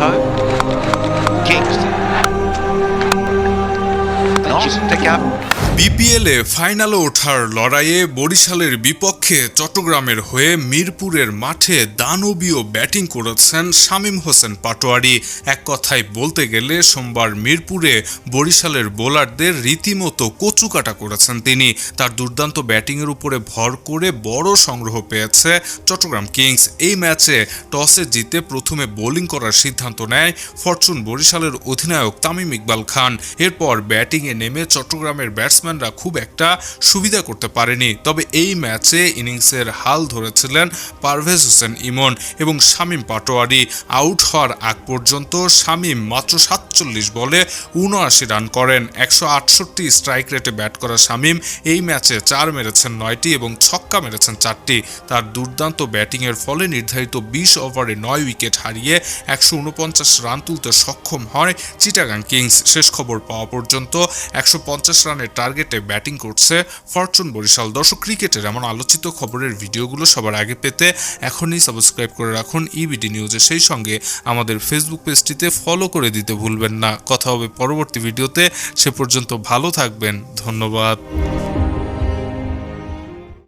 Idaho, Kingston, just take up. বিপিএলে ফাইনালে ওঠার লড়াইয়ে বরিশালের বিপক্ষে চট্টগ্রামের হয়ে মিরপুরের মাঠে দানবীয় ব্যাটিং করেছেন শামীম হোসেন পাটোয়ারি। এক কথায় বলতে গেলে সোমবার মিরপুরে বরিশালের বোলারদের রীতিমতো কচুকাটা করেছেন তিনি। তার দুর্দান্ত ব্যাটিংয়ের উপরে ভর করে বড় সংগ্রহ পেয়েছে চট্টগ্রাম কিংস। এই ম্যাচে টসে জিতে প্রথমে বোলিং করার সিদ্ধান্ত নেয় ফরচুন বরিশালের অধিনায়ক তামিম ইকবাল খান। এরপর ব্যাটিংয়ে নেমে চট্টগ্রামের ব্যাটসম্যানরা খুব একটা সুবিধা করতে পারেনি। তবে এই ম্যাচে ইনিংসের হাল ধরেছিলেন পারভেজ হোসেন ইমন এবং শামীম পাটোয়ারি। আউট হওয়ার আগ পর্যন্ত শামীম মাত্র সাতচল্লিশ বলে উনআশি রান করেন। একশো আটষট্টি স্ট্রাইক রেটে ব্যাট করা শামীম এই ম্যাচে চার মেরেছেন নয়টি এবং ছক্কা মেরেছেন চারটি। তার দুর্দান্ত ব্যাটিংয়ের ফলে নির্ধারিত বিশ ওভারে নয় উইকেট হারিয়ে একশো উনপঞ্চাশ রান তুলতে সক্ষম হয় চিটাগাং কিংস। শেষ খবর পাওয়া পর্যন্ত একশো পঞ্চাশ রানের টার্গেটে ব্যাটিং করছে ফরচুন বরিশাল। দর্শক, ক্রিকেটের এমন আলোচিত খবরের ভিডিওগুলো সবার আগে পেতে এখনই সাবস্ক্রাইব করে রাখুন ইবিডি নিউজে সেই সঙ্গে আমাদের ফেসবুক পেজটিতে ফলো করে দিতে ভুলবেন না। কথা হবে পরবর্তী ভিডিওতে সে পর্যন্ত ভালো থাকবেন। ধন্যবাদ।